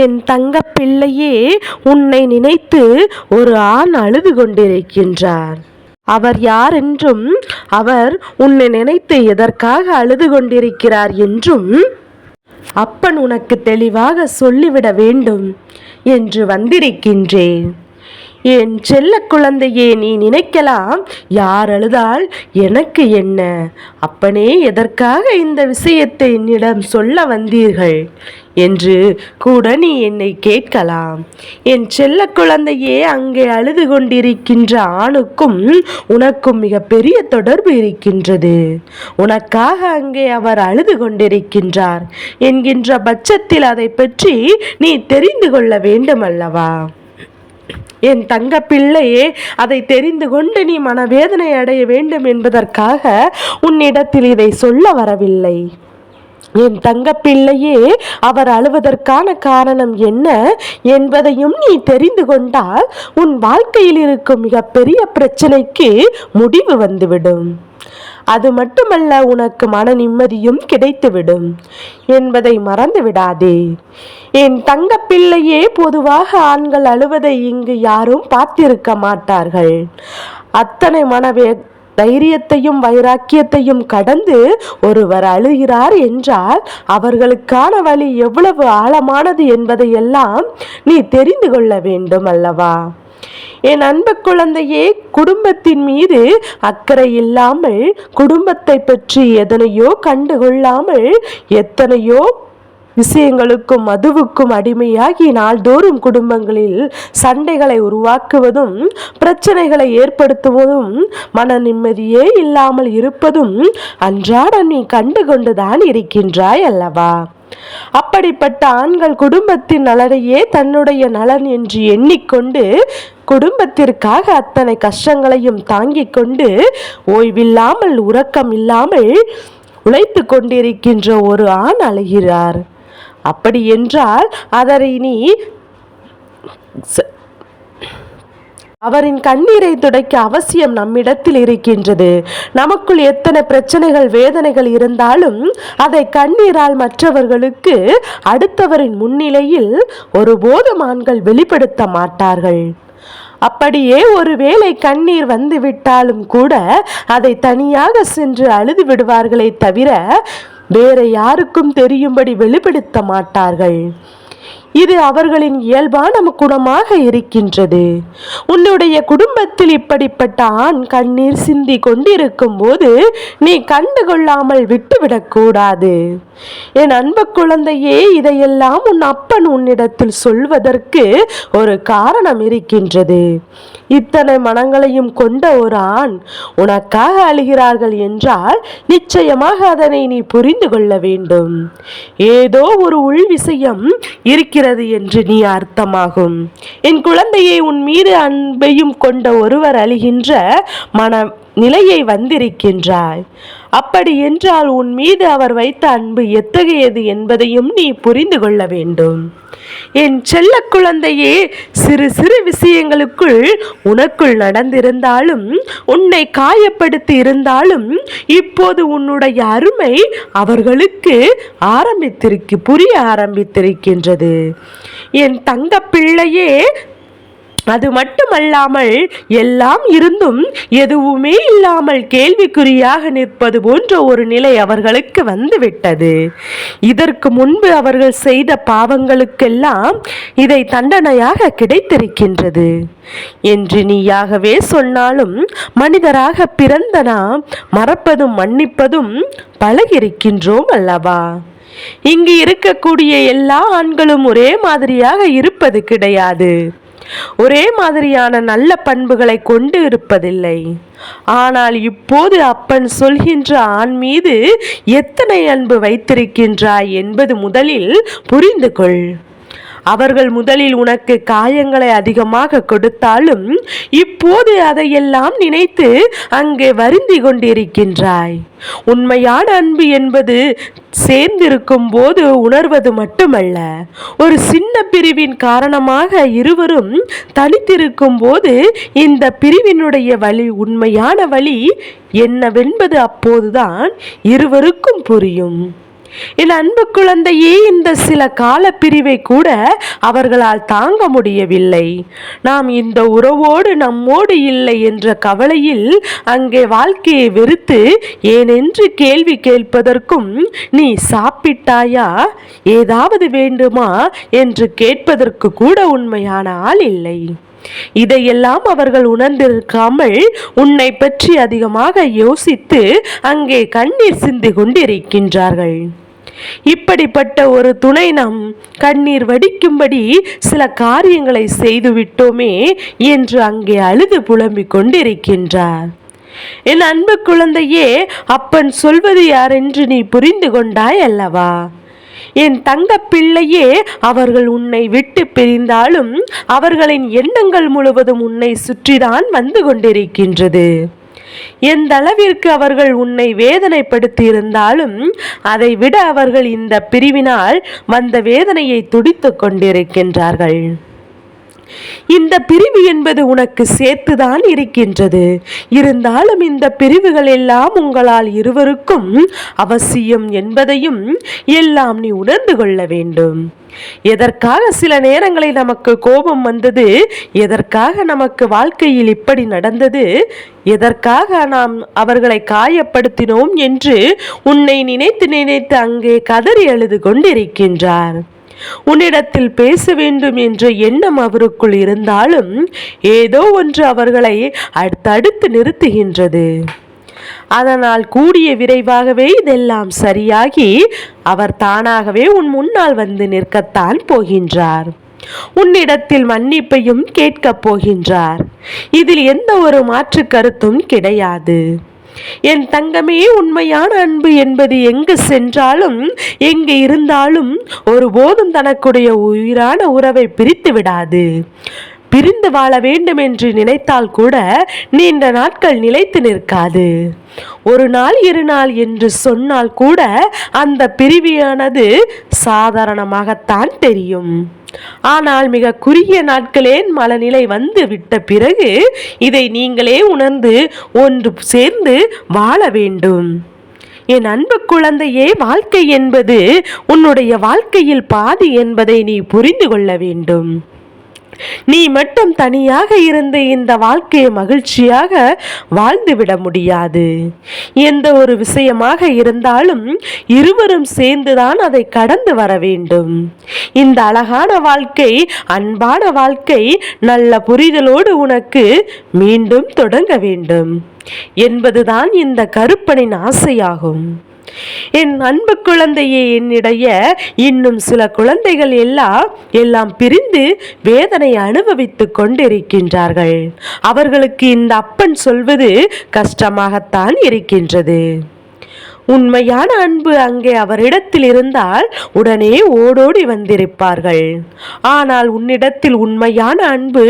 என் தங்க பிள்ளையே உன்னை நினைத்து ஒரு ஆண் அழுது கொண்டிருக்கின்றார். அவர் யார் என்றும் அவர் உன்னை நினைத்து எதற்காக அழுது கொண்டிருக்கிறார் என்றும் அப்பன் உனக்கு தெளிவாக சொல்லிவிட வேண்டும் என்று வந்திருக்கின்றேன். என் செல்ல குழந்தையே நீ நினைக்கலாம் யார் அழுதால் எனக்கு என்ன? அப்பனே எதற்காக இந்த விஷயத்தை என்னிடம் சொல்ல வந்தீர்கள்? என்று கூட நீ என்னை கேட்கலாம். என் செல்ல குழந்தையே அங்கே அழுது கொண்டிருக்கின்ற ஆணுக்கும் உனக்கும் மிகப்பெரிய தொடர்பு இருக்கின்றது. உனக்காக அங்கே அவர் அழுது கொண்டிருக்கின்றார் என்கின்ற பட்சத்தில் அதை பற்றி நீ தெரிந்து கொள்ள வேண்டும் அல்லவா என் தங்க பிள்ளையே அதை தெரிந்து கொண்டு நீ மனவேதனை அடைய வேண்டும் என்பதற்காக உன்னிடத்தில் இதை சொல்ல வரவில்லை. என் தங்கப்பிள்ளையே அவர் அழுவதற்கான காரணம் என்ன என்பதையும் நீ தெரிந்து கொண்டால் உன் வாழ்க்கையில் இருக்கும் மிகப்பெரிய பிரச்சனைக்கு முடிவு வந்துவிடும். அது மட்டுமல்ல உனக்கு மன நிம்மதியும் கிடைத்துவிடும் என்பதை மறந்து விடாதே. என் தங்க பிள்ளையே பொதுவாக ஆண்கள் அழுவதை இங்கு யாரும் பார்த்திருக்க மாட்டார்கள். அத்தனை மனவே தைரியத்தையும் வைராக்கியத்தையும் கடந்து ஒருவர் அழுகிறார் என்றால் அவர்களுக்கான வழி எவ்வளவு ஆழமானது என்பதையெல்லாம் நீ தெரிந்து கொள்ள வேண்டும் அல்லவா? என் அன்பு குழந்தையே குடும்பத்தின் மீது அக்கறை இல்லாமல் குடும்பத்தை பற்றி எதனையோ கண்டுகொள்ளாமல் எத்தனையோ விஷயங்களுக்கும் மதுவுக்கும் அடிமையாகி நாள்தோறும் குடும்பங்களில் சண்டைகளை உருவாக்குவதும் பிரச்சனைகளை ஏற்படுத்துவதும் மன நிம்மதியே இல்லாமல் இருப்பதும் அன்றாட நீ கண்டு கொண்டுதான் இருக்கின்றாய் அல்லவா? அப்படிப்பட்ட ஆண்கள் குடும்பத்தின் நலனையே தன்னுடைய நலன் என்று எண்ணிக்கொண்டு குடும்பத்திற்காக அத்தனை கஷ்டங்களையும் தாங்கிக் கொண்டு ஓய்வில்லாமல் உறக்கம் இல்லாமல் உழைத்து கொண்டிருக்கின்ற ஒரு ஆண் அழுகிறார். அப்படி என்றால் அதனை நீ ச- அவரின் கண்ணீரை துடைக்க அவசியம் நம்மிடத்தில் இருக்கின்றது. நமக்குள் எத்தனை பிரச்சனைகள் வேதனைகள் இருந்தாலும் அதை கண்ணீரால் மற்றவர்களுக்கு அடுத்தவரின் முன்னிலையில் ஒருபோதும் ஆண்கள் வெளிப்படுத்த மாட்டார்கள். அப்படியே ஒருவேளை கண்ணீர் வந்து விட்டாலும் கூட அதை தனியாக சென்று அழுது விடுவார்களே தவிர வேற யாருக்கும் தெரியும்படி வெளிப்படுத்த மாட்டார்கள். இது அவர்களின் இயல்பான குணமாக இருக்கின்றது. உன்னுடைய குடும்பத்தில் இப்படிப்பட்ட ஆண் கண்ணீர் சிந்தி கொண்டிருக்கும் போது நீ கண்டுகொள்ளாமல் விட்டுவிடக்கூடாது என் அன்பு குழந்தையே இதையெல்லாம் உன் அப்பன் உன்னிடத்தில் சொல்வதற்கு ஒரு காரணம் இருக்கின்றது. இத்தனை மனங்களையும் கொண்ட ஒரு ஆண் உனக்காக அழுகிறார்கள் என்றால் நிச்சயமாக அதனை நீ புரிந்து கொள்ள வேண்டும். ஏதோ ஒரு உள் விஷயம் இருக்கிறது என்று நீ அர்த்தமாகும். என் குழந்தையை உன் மீது அன்பையும் கொண்ட ஒருவர் அழுகின்ற மன நிலையை வந்திருக்கின்றாய். அப்படி என்றால் உன் மீது அவர் வைத்த அன்பு எத்தகையது என்பதையும் நீ புரிந்து கொள்ள வேண்டும். என் செல்ல குழந்தையே சிறு சிறு விஷயங்களுக்குள் உனக்குள் நடந்திருந்தாலும் உன்னை காயப்படுத்தி இருந்தாலும் இப்போது உன்னுடைய அருமை அவர்களுக்கு ஆரம்பித்திருக்கு புரிய ஆரம்பித்திருக்கின்றது. என் தங்க பிள்ளையே அது மட்டுமல்லாமல் எல்லாம் இருந்தும் எதுவுமே இல்லாமல் கேள்விக்குறியாக நிற்பது போன்ற ஒரு நிலை அவர்களுக்கு வந்துவிட்டது. இதற்கு முன்பு அவர்கள் செய்த பாவங்களுக்கெல்லாம் இதை தண்டனையாக கிடைத்திருக்கின்றது. என்று நீயாகவே சொன்னாலும் மனிதராக பிறந்த நாம் மறப்பதும் மன்னிப்பதும் பழகிருக்கின்றோம் அல்லவா? இங்கு இருக்கக்கூடிய எல்லா ஆண்களும் ஒரே மாதிரியாக இருப்பது கிடையாது. ஒரே மாதிரியான நல்ல பண்புகளை கொண்டு இருப்பதில்லை. ஆனால் இப்போது அப்பன் சொல்கின்ற ஆண் மீது எத்தனை அன்பு வைத்திருக்கின்றாய் என்பது முதலில் புரிந்து கொள் அவர்கள் முதலில் உனக்கு காயங்களை அதிகமாக கொடுத்தாலும் இப்போது அதையெல்லாம் நினைத்து அங்கே வருந்தி கொண்டிருக்கின்றாய். உண்மையான அன்பு என்பது சேர்ந்திருக்கும் போது உணர்வது மட்டுமல்ல. ஒரு சின்ன பிரிவின் காரணமாக இருவரும் தனித்திருக்கும் போது இந்த பிரிவினுடைய வழி உண்மையான வழி என்னவென்பது அப்போதுதான் இருவருக்கும் புரியும். என் அன்பு குழந்தையே இந்த சில கால பிரிவை கூட அவர்களால் தாங்க முடியவில்லை. நாம் இந்த உறவோடு நம்மோடு இல்லை என்ற கவலையில் அங்கே வாழ்க்கையை வெறுத்து ஏனென்று கேள்வி கேட்பதற்கும் நீ சாப்பிட்டாயா? ஏதாவது வேண்டுமா? என்று கேட்பதற்கு கூட உண்மையான ஆள் இல்லை. இதையெல்லாம் அவர்கள் உணர்ந்திருக்காமல் உன்னை பற்றி அதிகமாக யோசித்து அங்கே கண்ணீர் சிந்தி கொண்டிருக்கின்றார்கள். இப்படிப்பட்ட ஒரு துணை நாம் கண்ணீர் வடிக்கும்படி சில காரியங்களை செய்துவிட்டோமே என்று அங்கே அழுது புலம்பிக் கொண்டிருக்கின்றார். என் அன்பு குழந்தையே அப்பன் சொல்வது யாரென்று நீ புரிந்து கொண்டாய் அல்லவா? என் தங்க பிள்ளையே அவர்கள் உன்னை விட்டு பிரிந்தாலும் அவர்களின் எண்ணங்கள் முழுவதும் உன்னை சுற்றிதான் வந்து கொண்டிருக்கின்றது. எந்த அளவிற்கு அவர்கள் உன்னை வேதனைப்படுத்தி இருந்தாலும் அதை விட அவர்கள் இந்த பிரிவினால் வந்த வேதனையை துடித்துக் கொண்டிருக்கின்றார்கள். இந்த பிரிவு என்பது உனக்கு சேர்த்துதான் இருக்கின்றது. இருந்தாலும் இந்த பிரிவுகள் எல்லாம் உங்களால் இருவருக்கும் அவசியம் என்பதையும் எல்லாம் நீ உணர்ந்து கொள்ள வேண்டும். எதற்காக சில நேரங்களில் நமக்கு கோபம் வந்தது? எதற்காக நமக்கு வாழ்க்கையில் இப்படி நடந்தது? எதற்காக நாம் அவர்களை காயப்படுத்தினோம் என்று உன்னை நினைத்து நினைத்து அங்கே கதறி அழுது கொண்டிருக்கின்றார். உன்னிடத்தில் பேச வேண்டும் என்ற எண்ணம் அவருக்குள் இருந்தாலும் ஏதோ ஒன்று அவர்களை அடுத்தடுத்து நிறுத்துகின்றது. அதனால் கூடிய விரைவாகவே இதெல்லாம் சரியாகி அவர் தானாகவே உன் முன்னால் வந்து நிற்கத்தான் போகின்றார். உன்னிடத்தில் மன்னிப்பையும் கேட்கப் போகின்றார். இதில் எந்த ஒரு மாற்று கருத்தும் கிடையாது. என் தங்கமே உண்மையான அன்பு என்பது எங்கு சென்றாலும் எங்கு இருந்தாலும் ஒருபோதும் தனக்குடைய உயிரான உறவை பிரித்து விடாது. பிரிந்து வாழ வேண்டும் என்று நினைத்தால் கூட நீண்ட நாட்கள் நிலைத்து நிற்காது. ஒரு நாள் இரு நாள் என்று சொன்னால் கூட அந்த பிரிவியானது சாதாரணமாகத்தான் தெரியும். ஆனால் மிக குறுகிய நாட்களே மனநிலை வந்து விட்ட பிறகு இதை நீங்களே உணர்ந்து ஒன்று சேர்ந்து வாழ வேண்டும். என் அன்பு குழந்தையே வாழ்க்கை என்பது உன்னுடைய வாழ்க்கையில் பாதி என்பதை நீ புரிந்து கொள்ள வேண்டும். நீ மட்டும் தனியாக இருந்து இந்த வாழ்க்கையை மகிழ்ச்சியாக வாழ்ந்துவிட முடியாது. எந்த ஒரு விஷயமாக இருந்தாலும் இருவரும் சேர்ந்துதான் அதை கடந்து வர வேண்டும். இந்த அழகான வாழ்க்கை அன்பான வாழ்க்கை நல்ல புரிதலோடு உனக்கு மீண்டும் தொடங்க வேண்டும். என்பதுதான் இந்த கருப்பனின் ஆசையாகும். என் அன்பு குழந்தையே என்னிடைய இன்னும் சில குழந்தைகள் எல்லாம் எல்லாம் பிரிந்து வேதனை அனுபவித்துக் கொண்டிருக்கின்றார்கள். அவர்களுக்கு இந்த அப்பன் சொல்வது கஷ்டமாகத்தான் இருக்கின்றது. உண்மையான அன்பு அங்கே அவரிடத்தில் இருந்தால் உடனே ஓடோடி வந்திருப்பார்கள். ஆனால் உன்னிடத்தில் உண்மையான அன்பு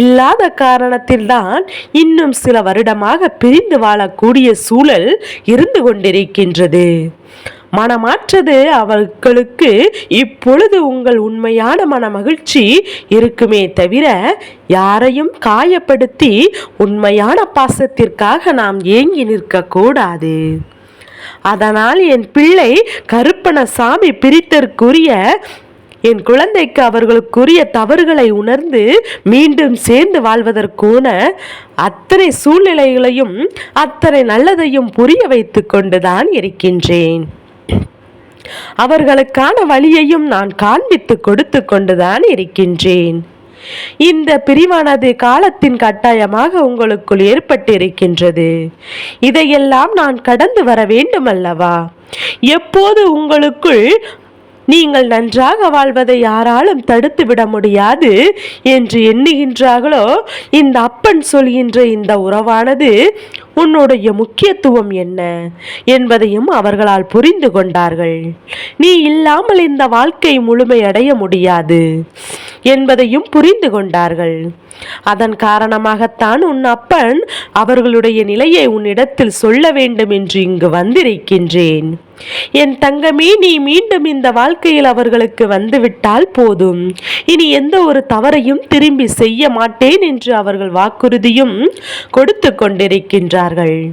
இல்லாத காரணத்தில்தான் இன்னும் சில வருடமாக பிரிந்து வாழக்கூடிய சூழல் இருந்து கொண்டிருக்கின்றது. மனமாற்றது அவர்களுக்கு இப்பொழுது உங்கள் உண்மையான மன மகிழ்ச்சி இருக்குமே தவிர யாரையும் காயப்படுத்தி உண்மையான பாசத்திற்காக நாம் ஏங்கி நிற்கக்கூடாது. அதனால் என் பிள்ளை கருப்பணசாமி பிரித்தற்குரிய என் குழந்தைக்கு அவர்களுக்குரிய தவறுகளை உணர்ந்து மீண்டும் சேர்ந்து வாழ்வதற்குன அத்தனை சூழ்நிலைகளையும் அத்தனை நல்லதையும் புரிய வைத்து கொண்டுதான் இருக்கின்றேன். அவர்களுக்கான வழியையும் நான் காண்பித்து கொடுத்து கொண்டுதான் இருக்கின்றேன். இந்த பிரிவானது காலத்தின் கட்டாயமாக உங்களுக்குள் ஏற்பட்டிருக்கின்றது. இதையெல்லாம் நான் கடந்து வர வேண்டும் அல்லவா எப்போது உங்களுக்குள் நீங்கள் நன்றாக வாழ்வதை யாராலும் தடுத்து விட முடியாது என்று எண்ணுகின்றார்களோ இந்த அப்பன் சொல்கின்ற இந்த உறவானது உன்னுடைய முக்கியத்துவம் என்ன என்பதையும் அவர்களால் புரிந்து கொண்டார்கள். நீ இல்லாமல் இந்த வாழ்க்கை முழுமையடைய முடியாது. என்பதையும் புரிந்து கொண்டார்கள். அதன் காரணமாகத்தான் உன் அப்பன் அவர்களுடைய நிலையை உன்னிடத்தில் சொல்ல வேண்டும் என்று இங்கு வந்திருக்கின்றேன். என் தங்கமே நீ மீண்டும் இந்த வாழ்க்கையில் அவர்களுக்கு வந்துவிட்டால் போதும். இனி எந்த ஒரு தவறையும் திரும்பி செய்ய மாட்டேன் என்று அவர்கள் வாக்குறுதியும் கொடுத்து கொண்டிருக்கின்றார்கள்.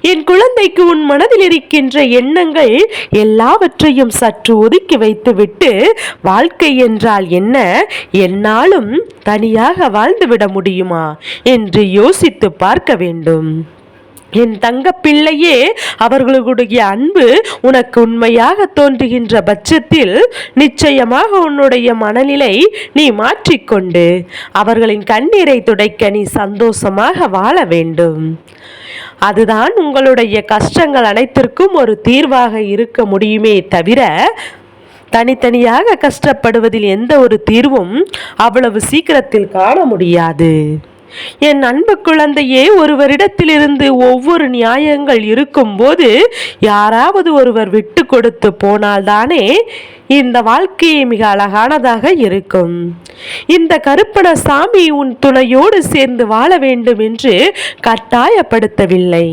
என் குழந்தைக்கு உன் மனதில் இருக்கின்ற எண்ணங்கள் எல்லாவற்றையும் சற்று ஒதுக்கி வைத்துவிட்டு வாழ்க்கை என்றால் என்ன? என்னாலும் தனியாக வாழ்ந்துவிட முடியுமா? என்று யோசித்து பார்க்க வேண்டும். என் தங்க பிள்ளையே அவர்களுடைய அன்பு உனக்கு உண்மையாக தோன்றுகின்ற பட்சத்தில் நிச்சயமாக உன்னுடைய மனநிலை நீ மாற்றிக்கொண்டு அவர்களின் கண்ணீரை துடைக்க நீ சந்தோஷமாக வாழ வேண்டும். அதுதான் உங்களுடைய கஷ்டங்கள் அனைத்திற்கும் ஒரு தீர்வாக இருக்க முடியுமே தவிர தனித்தனியாக கஷ்டப்படுவதில் எந்த ஒரு தீர்வும் அவ்வளவு சீக்கிரத்தில் காண முடியாது. என் அன்பு குழந்தையே ஒருவரிடத்திலிருந்து ஒவ்வொரு நியாயங்கள் இருக்கும்போது யாராவது ஒருவர் விட்டு கொடுத்து போனால்தானே இந்த வாழ்க்கையை மிக அழகானதாக இருக்கும். இந்த கருப்பண சாமி உன் துணையோடு சேர்ந்து வாழ வேண்டும் என்று கட்டாயப்படுத்தவில்லை.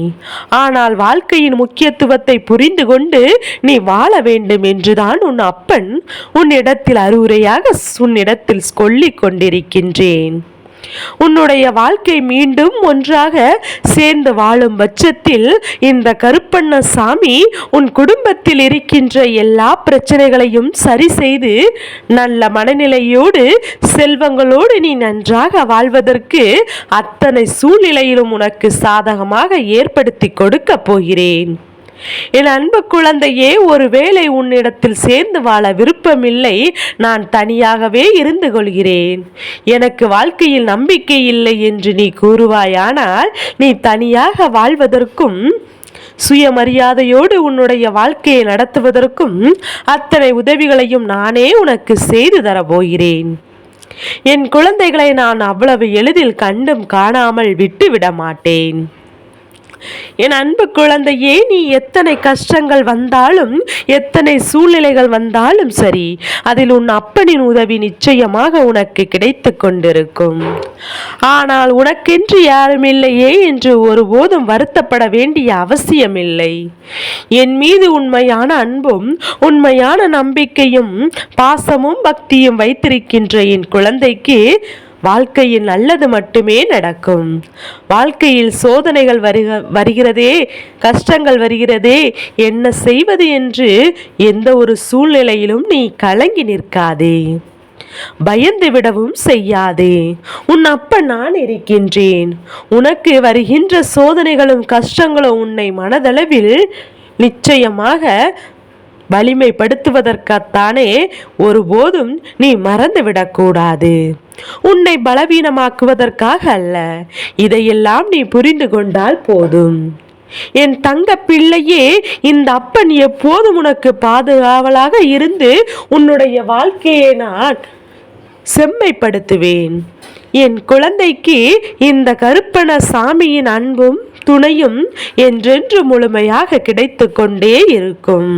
ஆனால் வாழ்க்கையின் முக்கியத்துவத்தை புரிந்து கொண்டு நீ வாழ வேண்டும் என்றுதான் உன் அப்பன் உன்னிடத்தில் அறிவுரையாக உன்னிடத்தில் சொல்லிக் கொண்டிருக்கின்றேன். உன்னுடைய வாழ்க்கை மீண்டும் ஒன்றாக சேர்ந்து வாழும் பட்சத்தில் இந்த கருப்பண்ண சாமி உன் குடும்பத்தில் இருக்கின்ற எல்லா பிரச்சனைகளையும் சரி செய்து நல்ல மனநிலையோடு செல்வங்களோடு நீ நன்றாக வாழ்வதற்கு அத்தனை சூழ்நிலையிலும் உனக்கு சாதகமாக ஏற்படுத்தி கொடுக்க போகிறேன். என் அன்பு குழந்தையே ஒருவேளை உன்னிடத்தில் சேர்ந்து வாழ விருப்பமில்லை நான் தனியாகவே இருந்து கொள்கிறேன். எனக்கு வாழ்க்கையில் நம்பிக்கை இல்லை என்று நீ கூறுவாயானால் நீ தனியாக வாழ்வதற்கும் சுயமரியாதையோடு உன்னுடைய வாழ்க்கையை நடத்துவதற்கும் அத்தனை உதவிகளையும் நானே உனக்கு செய்து தரப்போகிறேன். என் குழந்தைகளை நான் அவ்வளவு எளிதில் கண்டும் காணாமல் விட்டுவிட மாட்டேன். என் அன்பு குழந்தையே நீ எத்தனை கஷ்டங்கள் வந்தாலும் எத்தனை சூழ்நிலைகள் வந்தாலும் சரி அதில் உன் அப்பனின் உதவி நிச்சயமாக உனக்கு கிடைத்து கொண்டிருக்கும். ஆனால் உனக்கென்று யாரும் இல்லையே என்று ஒருபோதும் வருத்தப்பட வேண்டிய அவசியமில்லை. என் மீது உண்மையான அன்பும் உண்மையான நம்பிக்கையும் பாசமும் பக்தியும் வைத்திருக்கின்ற என் குழந்தைக்கு வாழ்க்கையில் நல்லது மட்டுமே நடக்கும். வாழ்க்கையில் சோதனைகள் வருக வருகிறதே கஷ்டங்கள் வருகிறதே என்ன செய்வது என்று எந்த ஒரு சூழ்நிலையிலும் நீ கலங்கி நிற்காதே. பயந்து விடவும் செய்யாதே. உன் அப்ப நான் இருக்கின்றேன். உனக்கு வருகின்ற சோதனைகளும் கஷ்டங்களும் உன்னை மனதளவில் நிச்சயமாக வலிமைப்படுத்துவதற்காகத்தானே ஒருபோதும் நீ மறந்துவிடக்கூடாது. உன்னை பலவீனமாக்குவதற்காக அல்ல. இதையெல்லாம் நீ புரிந்து கொண்டால் போதும். என் தங்க பிள்ளையே இந்த அப்பன் எப்போதும் உனக்கு பாதுகாவலாக இருந்து உன்னுடைய வாழ்க்கையை நான் செம்மைப்படுத்துவேன். என் குழந்தைக்கு இந்த கருப்பண சாமியின் அன்பும் துணையும் என்றென்று முழுமையாக கிடைத்து கொண்டே இருக்கும்.